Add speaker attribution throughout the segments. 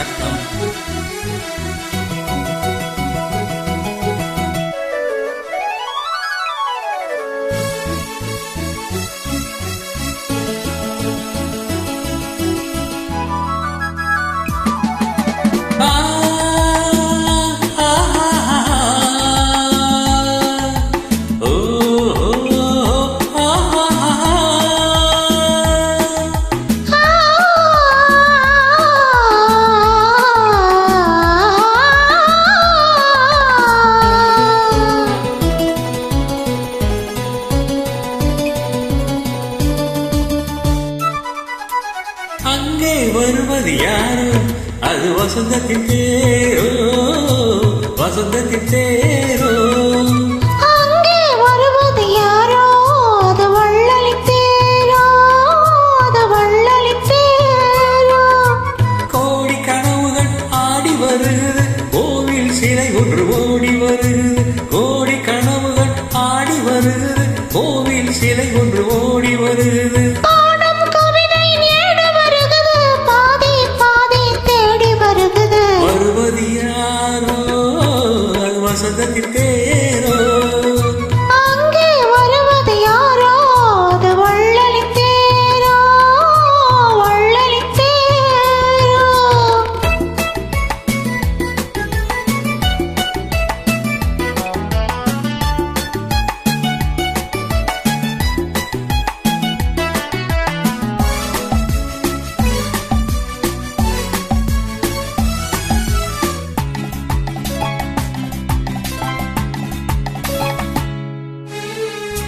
Speaker 1: Maracão. அங்கே வருவது யாரோ? அது வசந்தத்தின் தேரோ வசந்தத்தின் தேரோ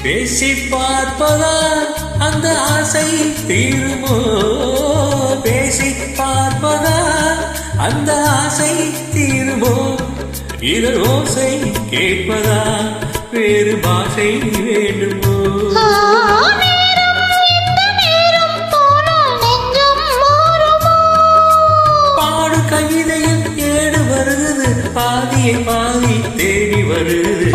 Speaker 1: பேசி பார்ப்பதா அந்த ஆசை தீருமோ? பேசி பார்ப்பதா அந்த ஆசை தீருமோ? இதழ் ஓசை கேட்பதா வேறு பாஷை வேண்டுமோ? பாடு கவிதையில் ஏடு வருகிறது பாதியை பாதி தேடி
Speaker 2: வருவது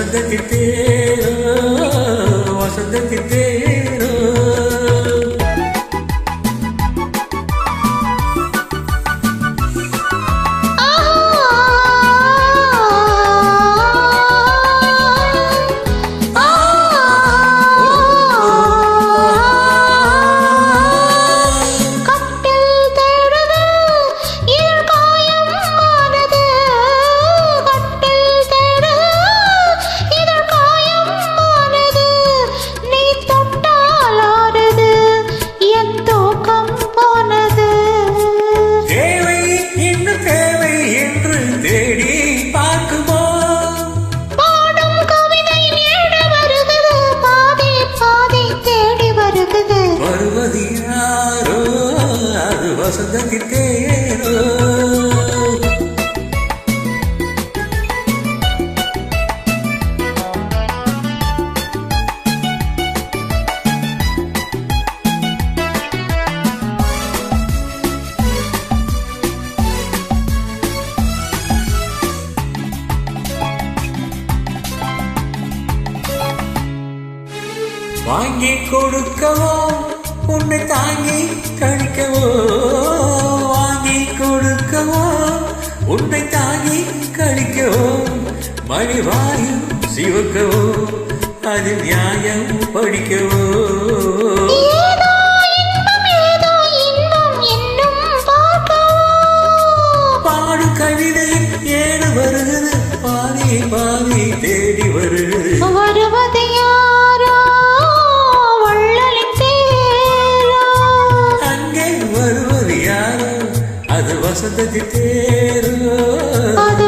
Speaker 2: அது
Speaker 1: அது வாங்கி கொடுக்கவோ உன்னை தாங்கி கழிக்கவோ வாங்கி கொடுக்கவோ உன்னை தாங்கி கழிக்கவோ மணிவாயும் சிவக்கவோ அது நியாயம் படிக்கவோ. பாடு கவிதையில் ஏழு வருகிறது பாதி பாதி தேடி அது வசந்தத்தி தேரோ
Speaker 2: அது